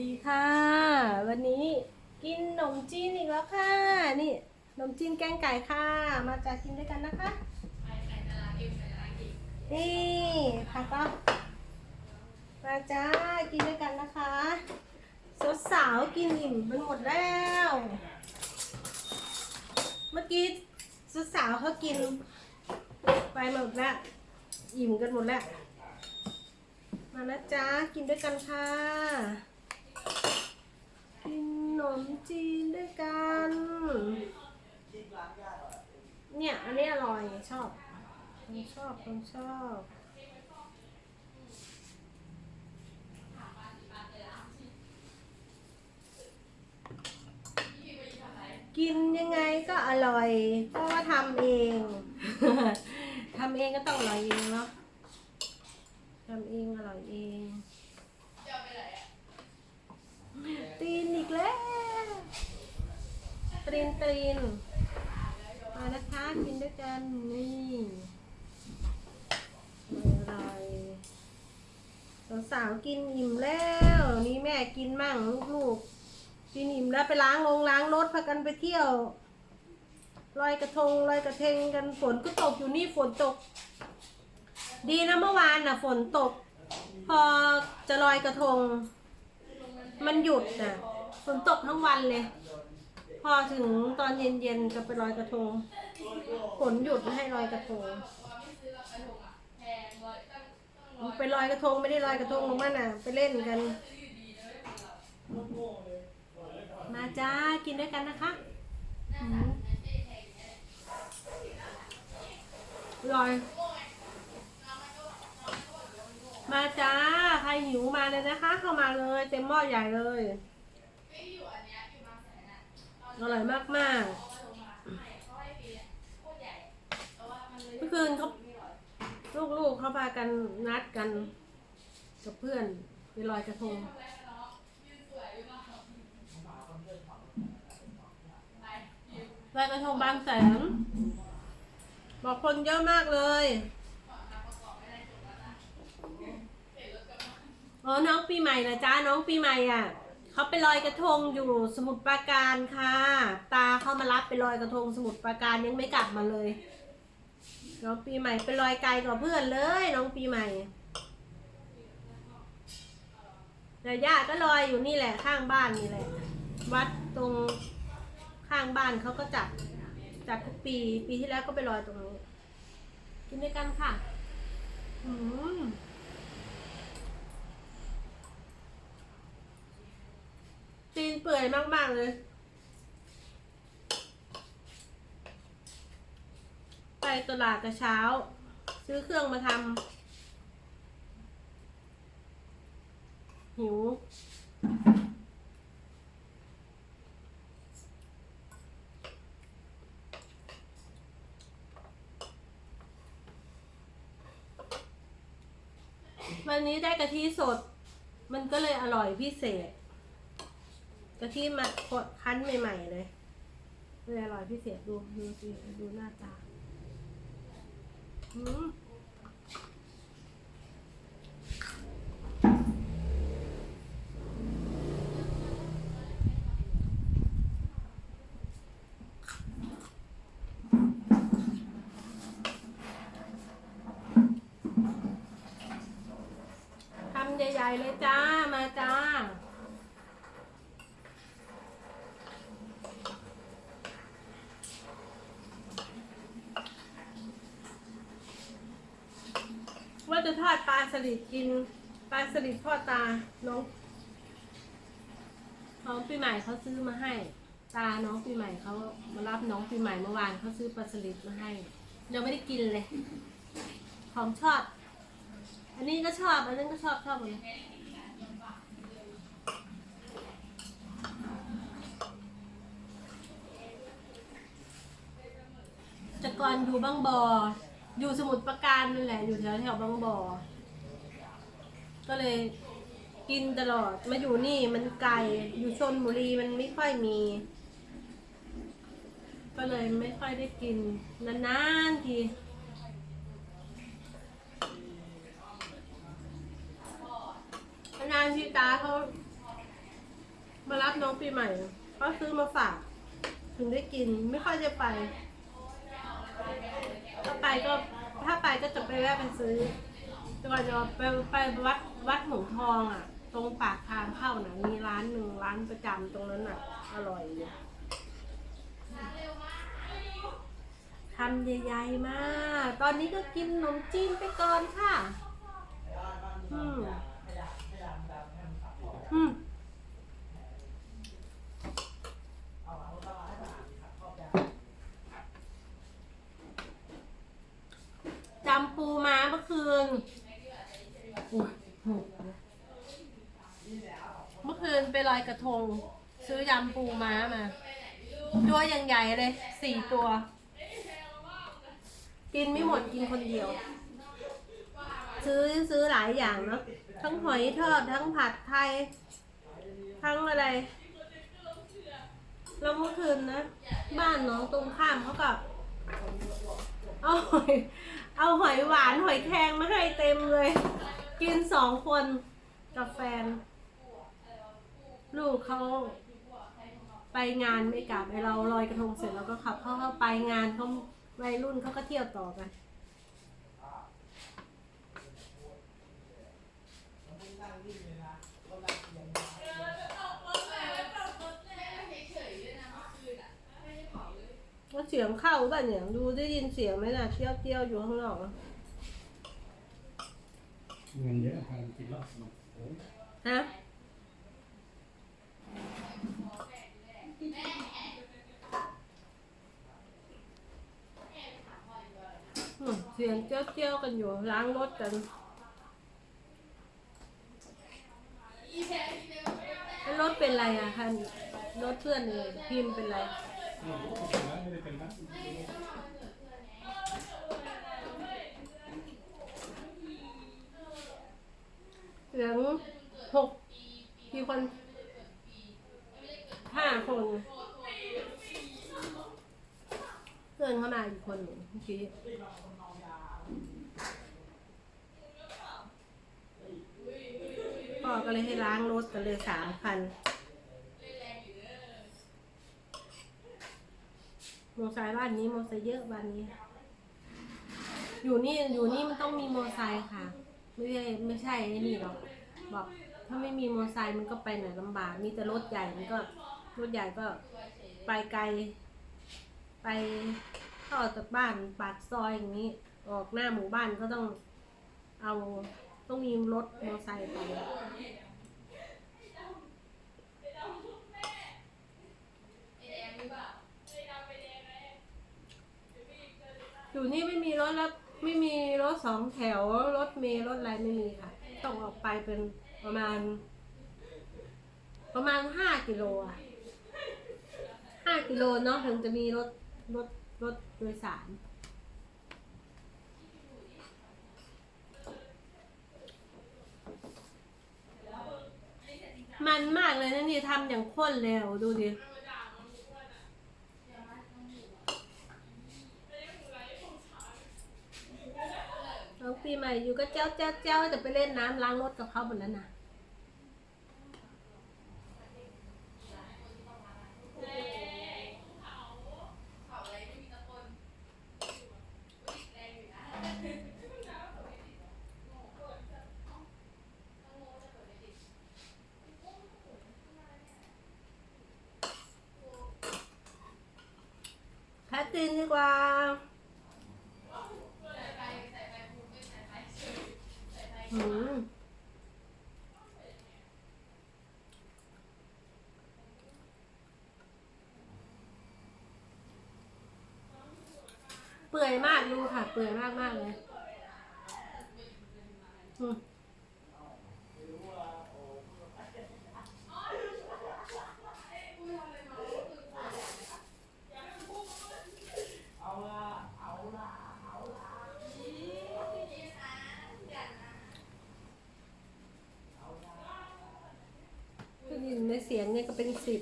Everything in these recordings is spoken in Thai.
ดีค่ะ วันนี้กินขนมจีนอีกแล้วค่ะ นี่ขนมจีนแกงไก่ค่ะ มาจะกินด้วยกันนะคะนี่ผักก็มาจ้ากินด้วยกันนะคะสาวๆกินอิ่มไปหมดแล้ว เมื่อกี้สาวๆเขากิน ไปหมดแล้วอิ่มกันหมดแล้วมานะจ๊ะกินด้วยกันค่ะ นขนมจีนด้วยกัน เนี่ยอันนี้อร่อยชอบผมชอบผมชอบกินยังไงก็อร่อย เพราะว่าทำเองทำเองก็ต้องอร่อยเองเนาะทำเองอร่อยเอง ตีนอีกแล้ว ตีนตีนมานะคะกินด้วยกันนี่อร่อยสาวๆกินอิ่มแล้ว นี่แม่กินมั่งลูกๆกินอิ่มแล้วไปล้างลงล้างรถพากันไปเที่ยวลอยกระทงลอยกระเทงกันฝนก็ตกอยู่นี่ฝนตก ดีนะเมื่อวานน่ะ ฝนตก พอจะลอยกระทง มันหยุดน่ะฝนตกทั้งวันเลย อถึงตอนเย็นๆจะไปลอยกระทงฝนหยุดไม่ให้ลอยกระทงไปลอยกระทงไม่ได้ลอยกระทงลงมาน่ะ ไปเล่นกัน มาจ้ากินด้วยกันนะคะอืมอร่อย มาจ้า ใครหิวมาเลยนะคะ เข้ามาเลย เต็มหม้อใหญ่เลย อร่อยมากมากๆเมื่อคืนเขาลูกๆเขาพากันนัดกันกับเพื่อนไปลอยกระทงลอยกระทงบางแสนบอกคนเยอะมากเลยเออน้องปีใหม่นะจ๊ะน้องปีใหม่อะ เขาไปลอยกระทงอยู่สมุทรปราการค่ะ ตาเขามารับไปลอยกระทงสมุทรปราการยังไม่กลับมาเลย น้องปีใหม่ไปลอยไกลกว่าเพื่อนเลย น้องปีใหม่แต่ย่าก็ลอยอยู่นี่แหละข้างบ้านนี่แหละ วัดตรงข้างบ้านเขาก็จัดจัดทุกปีปีที่แล้วก็ไปลอยตรงนี้กินด้วยกันค่ะ อืม ตีนเปื่อยมากๆเลยไปตลาดแต่เช้า ซื้อเครื่องมาทำหิว วันนี้ได้กะทิสด มันก็เลยอร่อยพิเศษ กะทิมาคั้นใหม่ๆเลยเลยอร่อยพิเศษดูดูสิดูหน้าตาอืมทำใหญ่ๆเลยจ้า มาจ้าจะทอดปลา สลิดกินปลาสลิดพ่อตา น้องน้องปีใหม่เขาซื้อมาให้ ตาน้องปีใหม่เขามารับน้องปีใหม่เมื่อวานเขาซื้อปลาสลิดมาให้ยังไม่ได้กินเลย ของชอบ อันนี้ก็ชอบ อันนั้นก็ชอบชอบหมดเลยแต่ก่อนอยู่บางบออยู่สมุทรปราการนั่นแหละ อยู่แถวแถวบางบ่อ ก็เลยกินตลอด มาอยู่นี่มันไกล อยู่ชนบุรีมันไม่ค่อยมี ก็เลยไม่ค่อยได้กิน นานๆทีนานๆทีตาเขามารับน้องปีใหม่ก็ซื้อมาฝาก ถึงได้กินไม่ค่อยจะไปถ้าไปก็ถ้าไปก็จะไปแวะไปซื้อแต่ก่อนจะไปไปวัด วัดหงทองอะ ตรงปากทางเข้าน่ะมีร้านหนึ่งร้านประจำตรงนั้นอะ อร่อยอยู่ทำใหญ่ๆมาก ตอนนี้ก็กินขนมจีนไปก่อนค่ะ อืม อืมจำปูมาเมื่อคืนอุ๊ย เมื่อคืนไปลอยกระทง ซื้อยำปูม้ามา ตัวอย่างใหญ่เลยสี่ตัว กินไม่หมดกินคนเดียว ซื้อซื้อหลายอย่างเนาะทั้งหอยทอดทั้งผัดไทย ทั้งอะไรแล้วเมื่อคืนนะ บ้านน้องตรงข้ามเขากับเอาหอย เอาหอยหวานหอยแครงมาให้เต็มเลย กินสองคนกับแฟน ลูกเขาไปงานไม่กลับไอเราลอยกระทงเสร็จแล้วก็ขับเขาเข้าไปงานเขาวัยรุ่นเขาก็เที่ยวต่อกันเสียงเข้าป่ะเนี่ย ดูได้ยินเสียงไหมน่ะเที่ยวเที่ยวอยู่ข้างนอก เงินเยอะพากินรอบโอ้ยฮะอืมเสียงเจี้ยวเจี้ยวๆกันอยู่ล้างรถกันแล้วรถเป็นไรอะคันรถเพื่อนเลยพิมพ์เป็นไร ไม่เป็นไม่ได้เป็นไร เสียง หกกี่คนห้าคนเพื่อนเข้ามาอีกคนหนึ่งเมื่อกี้พ่อก็เลยให้ล้างรถกันเลยสามคันมอไซค์บ้านนี้มอไซค์เยอะบ้านนี้ อยู่นี่อยู่นี่มันต้องมีมอไซค์ค่ะ ไม่ใช่ไม่ใช่ไอ้นี่หรอกบอก ถ้าไม่มีมอเตอร์ไซค์มันก็ไปไหนลำบาก มีแต่รถใหญ่มันก็รถใหญ่ก็ไปไกล ไปถ้าออกจากบ้านปากซอยอย่างนี้ ออกหน้าหมู่บ้านก็ต้องเอาต้องมีรถมอเตอร์ไซค์ไปอยู่นี่ไม่มีรถแล้วไม่มีรถสองแถว รถเมล์รถอะไรไม่มีค่ะ ต้องออกไปเป็น ประมาณ ประมาณห้ากิโลอะห้ากิโลเนาะถึงจะมีรถรถรถโดยสาร มันมากเลยนะนี่ทำอย่างข้นเร็วดูดิน้องปีใหม่อยู่ก็เจ้าเจ้าเจ้าจะไปเล่นน้ำล้างรถกับเขาหมดแล้วนะแพทตินดีกว่า อืมเปื่อยมากดูค่ะ เปื่อยมากมากเลยอืมได้ยินในเสียงเนี่ยก็เป็นสิบ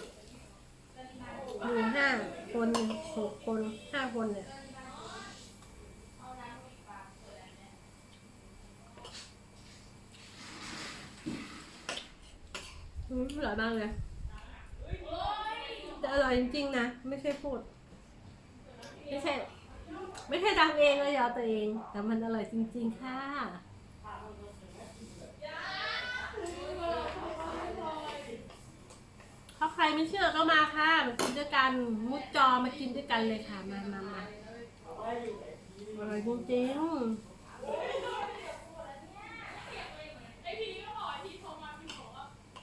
อยู่งห้าคนหกคนห้าคนเนี่ย อืมอร่อยมากเลย แต่อร่อยจริงๆนะ ไม่ใช่พูด ไม่ใช่ ไม่ใช่ทำเองเลยเหรอตัวเอง แต่มันอร่อยจริง ๆ ค่ะ ถ้าใครไม่เชื่อก็มาค่ะ มากินด้วยกัน มุดจอมากินด้วยกันเลยค่ะ มามามาอร่อยจริงๆ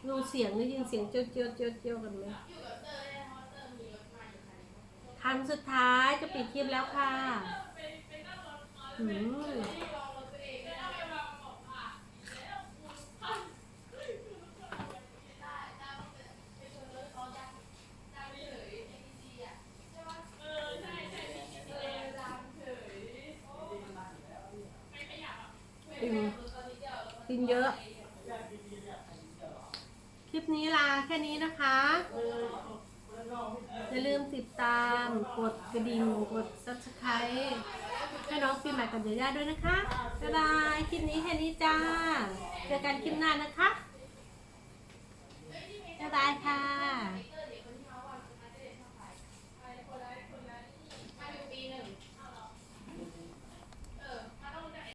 ดูเสียงได้ยินเสียงเจียวเจียวเจียวเจียวกันไหมคำสุดท้ายจะปิดคลิปแล้วค่ะอืมอิ่มกินเยอะ ปนี้ลาแค่นี้นะคะ อย่าลืมติดตาม กดกระดิ่ง กด subscribe ให้น้องปีใหม่กับเดียาด้วยนะคะ บ๊ายบาย คลิปนี้แค่นี้จ้า เจอกันคลิปหน้านะคะ บ๊ายบายค่ะ